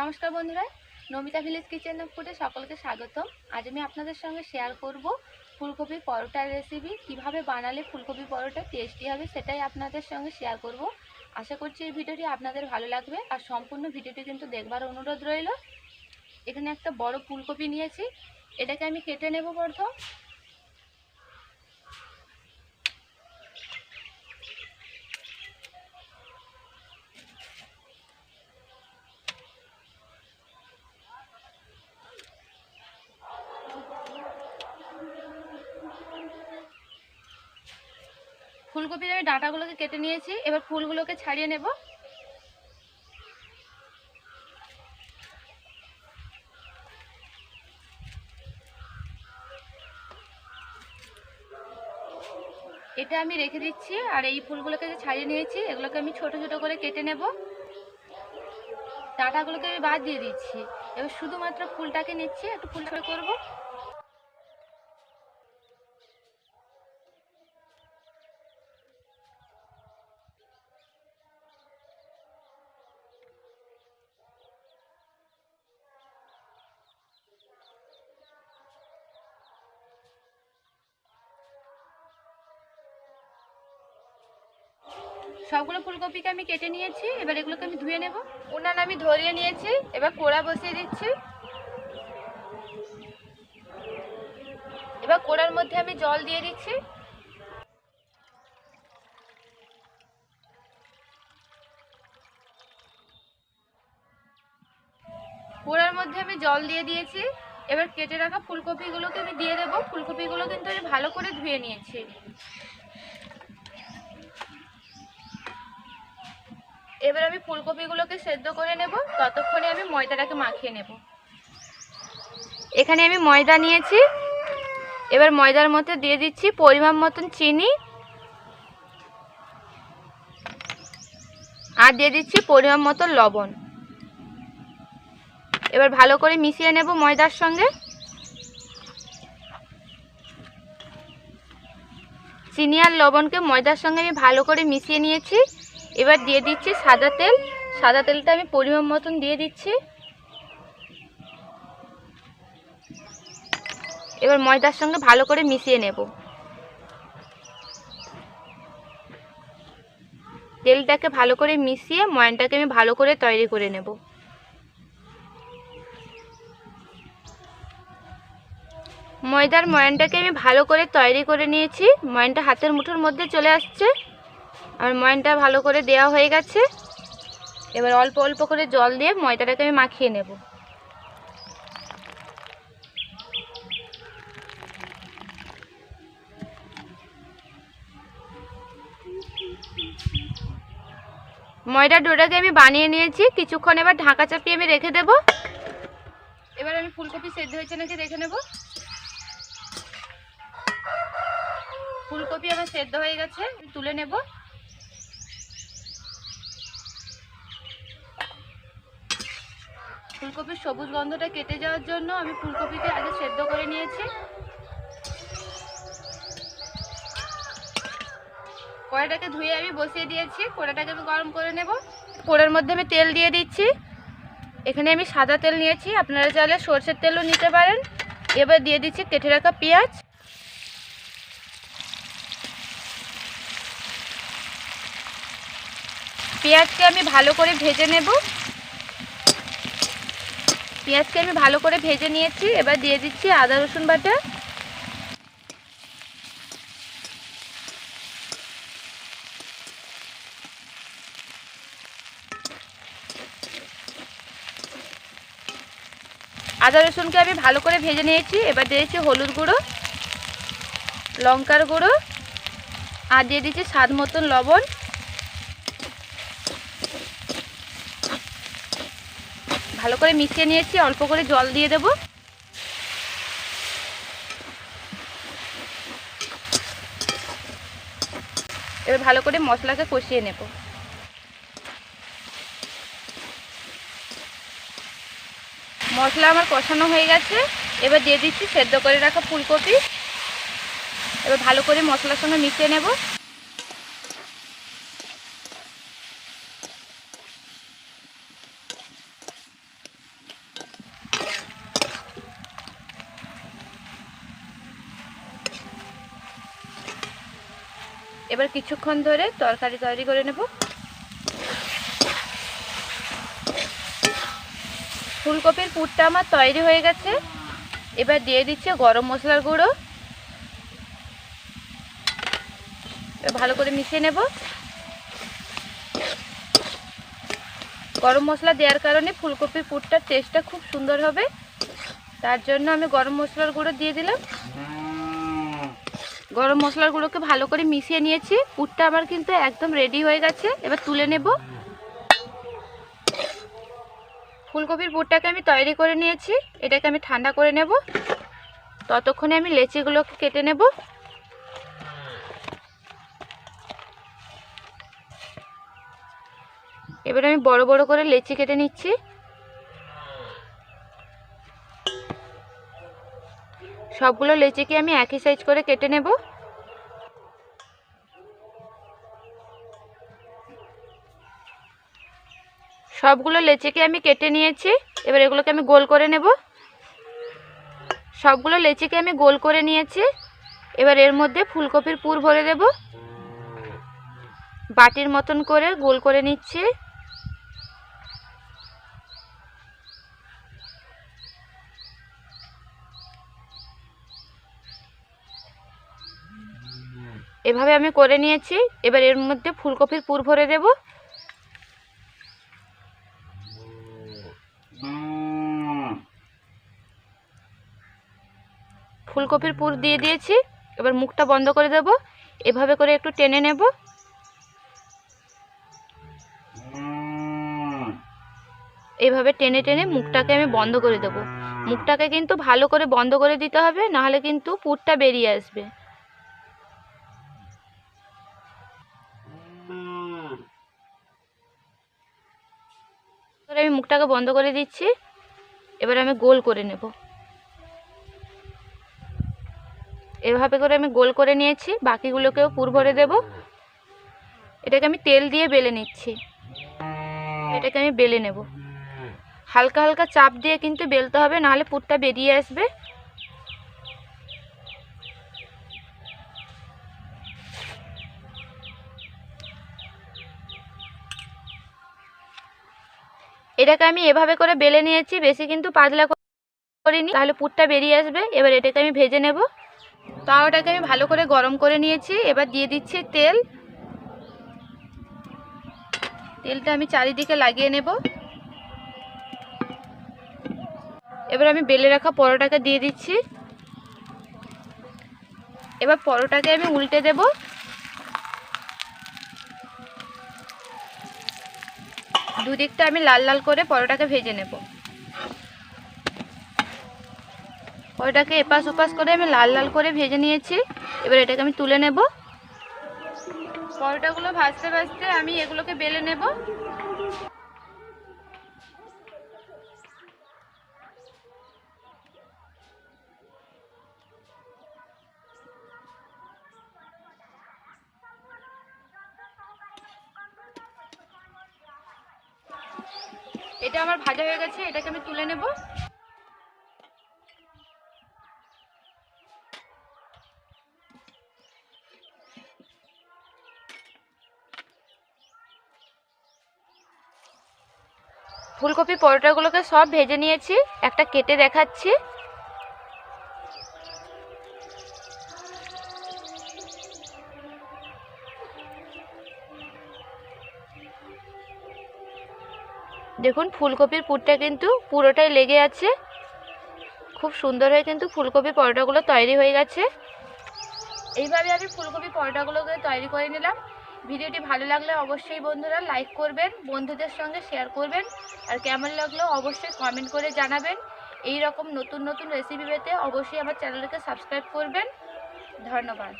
নমস্কার বন্ধুরা, Namita village kitchen ফুডে সকলকে স্বাগতম। আজ আমি আপনাদের সঙ্গে শেয়ার করব ফুলকপি পরোটার রেসিপি কীভাবে বানালে ফুলকপি পরোটা টেস্টি হবে সেটাই আপনাদের সঙ্গে শেয়ার করব। আশা করছি এই ভিডিওটি আপনাদের ভালো লাগবে, আর সম্পূর্ণ ভিডিওটি কিন্তু দেখবার অনুরোধ রইল। এখানে একটা বড় ফুলকপি নিয়েছি, এটাকে আমি কেটে নেব প্রথম। ফুলকপির আমি ডাঁটাগুলোকে কেটে নিয়েছি, এবার ফুলগুলোকে ছাড়িয়ে নেব। এটা আমি রেখে দিচ্ছি, আর এই ফুলগুলোকে যে ছাড়িয়ে নিয়েছি, এগুলোকে আমি ছোট ছোট করে কেটে নেব। ডাঁটাগুলোকে আমি বাদ দিয়ে দিচ্ছি। এবার শুধুমাত্র ফুলটাকে নিচ্ছি, একটু ফুল করে করব। সবগুলো ফুলকপিকে আমি কেটে নিয়েছি, এবার এগুলোকে আমি ধুয়ে নেব। উনান আমি ধরিয়ে নিয়েছি, এবার কোড়া বসিয়ে দিচ্ছি। এবার কোড়ার মধ্যে আমি জল দিয়ে দিচ্ছি। কোড়ার মধ্যে আমি জল দিয়ে দিয়েছি। এবার কেটে রাখা ফুলকপিগুলোকে আমি দিয়ে দেবো। ফুলকপিগুলো কিন্তু আমি ভালো করে ধুয়ে নিয়েছি। এবার আমি ফুলকপিগুলোকে সেদ্ধ করে নেব। ততক্ষণে আমি ময়দাটাকে মাখিয়ে নেব। এখানে আমি ময়দা নিয়েছি। এবার ময়দার মধ্যে দিয়ে দিচ্ছি পরিমাণ মতন চিনি। আর দিয়ে দিচ্ছি পরিমাণ মতন লবণ। এবার ভালো করে মিশিয়ে নেব ময়দার সঙ্গে। চিনি আর লবণকে ময়দার সঙ্গে আমি ভালো করে মিশিয়ে নিয়েছি। এবার দিয়ে দিচ্ছি সাদা তেল। সাদা তেলটা আমি পরিমাণ মতন দিয়ে দিচ্ছি। এবার ময়দার সঙ্গে ভালো করে মিশিয়ে নেব। তেলটাকে ভালো করে মিশিয়ে ময়নটাকে আমি ভালো করে তৈরি করে নেব। ময়দার ময়নটাকে আমি ভালো করে তৈরি করে নিয়েছি। ময়নটা হাতের মুঠোর মধ্যে চলে আসছে। আমার ময়নটা ভালো করে দেওয়া হয়ে গেছে। এবার অল্প অল্প করে জল দিয়ে ময়দাটাকে আমি মাখিয়ে নেব। ময়দার ডোটাকে আমি বানিয়ে নিয়েছি। কিছুক্ষণ এবার ঢাকা চাপিয়ে আমি রেখে দেব। এবার আমি ফুলকপি সেদ্ধ হয়েছে নাকি দেখে নেব। ফুলকপি আমার সেদ্ধ হয়ে গেছে তুলে নেব। ফুলকপির সবুজ গন্ধটা কেটে যাওয়ার জন্য আমি ফুলকপিকে আগে সেদ্ধ করে নিয়েছি। কড়াটাকে ধুয়ে আমি বসিয়ে দিয়েছি। কড়াটাকে আমি গরম করে নেব। কড়ার মধ্যে আমি তেল দিয়ে দিচ্ছি। এখানে আমি সাদা তেল নিয়েছি। আপনারা চাইলে সর্ষের তেলও নিতে পারেন। এবার দিয়ে দিচ্ছি কেটে রাখা পেঁয়াজ। পেঁয়াজকে আমি ভালো করে ভেজে নেব। পেঁয়াজকে আমি ভালো করে ভেজে নিয়েছি, এবার দিয়ে দিচ্ছি আদা, রসুন বাটা। আদা, রসুনকে আমি ভালো করে ভেজে নিয়েছি, এবার দিয়েছি হলুদ গুঁড়ো, লঙ্কার গুঁড়ো, আর দিয়ে দিচ্ছি স্বাদ মতন লবণ। ভালো করে মিশিয়ে নিয়েছি, অল্প করে জল দিয়ে দেব। এবার ভালো করে মশলাকে কষিয়ে নেব। মশলা আমার কষানো হয়ে গেছে, এবার দিয়ে দিচ্ছি সেদ্ধ করে রাখা ফুলকপি। এবার ভালো করে মশলার সঙ্গে মিশিয়ে নেব। এবার কিছুক্ষণ ধরে তরকারি তৈরি করে নেব। ফুলকপির পুরটা আমার তৈরি হয়ে গেছে। এবার দিয়ে দিচ্ছে গরম মশলার গুঁড়ো। ভালো করে মিশিয়ে নেব। গরম মশলা দেওয়ার কারণে ফুলকপির পুরটার টেস্টটা খুব সুন্দর হবে। তার জন্য আমি গরম মশলার গুঁড়ো দিয়ে দিলাম। গরম মশলার গুঁড়োকে ভালো করে মিশিয়ে নিয়েছি। পুরটা আমার কিন্তু একদম রেডি হয়ে গেছে। এবার তুলে নেব। ফুলকপির পুরটাকে আমি তৈরি করে নিয়েছি। এটাকে আমি ঠান্ডা করে নেব। ততক্ষণে আমি লেচিগুলোকে কেটে নেব। এবার আমি বড় বড় করে লেচি কেটে নিচ্ছি। সবগুলো লেচিকে আমি একই সাইজ করে কেটে নেব? সবগুলো লেচিকে আমি কেটে নিয়েছি, এবার এগুলোকে আমি গোল করে নেব। সবগুলো লেচিকে আমি গোল করে নিয়েছি, এবার এর মধ্যে ফুলকপির পুর ভরে দেব। বাটির মতন করে গোল করে নিচ্ছি। এভাবে আমি করে নিয়েছি। এবার এর মধ্যে ফুলকপির পুর ভরে দেব। ফুলকপির পুর দিয়ে দিয়েছি। এবার মুখটা বন্ধ করে দেব। এভাবে করে একটু টেনে নেব। এভাবে টেনে টেনে মুখটাকে আমি বন্ধ করে দেব। মুখটাকে কিন্তু ভালো করে বন্ধ করে দিতে হবে, নাহলে কিন্তু পুরটা বেরিয়ে আসবে। এবার আমি মুখটাকে বন্ধ করে দিচ্ছি। এবার আমি গোল করে নেব। এভাবে করে আমি গোল করে নিয়েছি। বাকিগুলোকেও পুর ভরে দেব। এটাকে আমি তেল দিয়ে বেলে নিচ্ছি। এটাকে আমি বেলে নেব। হালকা হালকা চাপ দিয়ে কিন্তু বেলতে হবে, নাহলে পুরটা বেরিয়ে আসবে। এটাকে আমি এভাবে করে বেলে নিয়েছি, বেশি কিন্তু পাতলা করিনি। তাহলে পুরটা বেরিয়ে আসবে, এবার এটাকে আমি ভেজে নেব। তাওয়াটাকে আমি ভালো করে গরম করে নিয়েছি, এবার দিয়ে দিচ্ছি তেল। তেলটা আমি চারিদিকে লাগিয়ে নেব। এবার আমি বেলে রাখা পরোটাকে দিয়ে দিচ্ছি। এবার পরোটাকে আমি উল্টে দেব। দুদিকটা আমি লাল লাল করে পরোটাকে ভেজে নেব। পরোটাকে এপাশ ওপাশ করে আমি লাল লাল করে ভেজে নিয়েছি। এবার এটাকে আমি তুলে নেব। পরোটাগুলো ভাজতে ভাজতে আমি এগুলোকে বেলে নেব। এটা আমার ভাজা হয়ে গেছে, এটাকে আমি তুলে নেব। ফুলকপি, পরোটাগুলোকে সব ভেজে নিয়েছি, একটা কেটে দেখাচ্ছি। দেখুন, ফুলকপির পুরটা কিন্তু পুরোটাই লেগে আছে। খুব সুন্দর হয়ে কিন্তু ফুলকপি পরোটাগুলো তৈরি হয়ে গেছে। এইভাবে আমি ফুলকপি পরোটাগুলোকে তৈরি করে নিলাম। ভিডিওটি ভালো লাগলে অবশ্যই বন্ধুরা লাইক করবেন, বন্ধুদের সঙ্গে শেয়ার করবেন, আর কেমন লাগল অবশ্যই কমেন্ট করে জানাবেন। এই রকম নতুন নতুন রেসিপি পেতে অবশ্যই আমার চ্যানেলকে সাবস্ক্রাইব করবেন। ধন্যবাদ।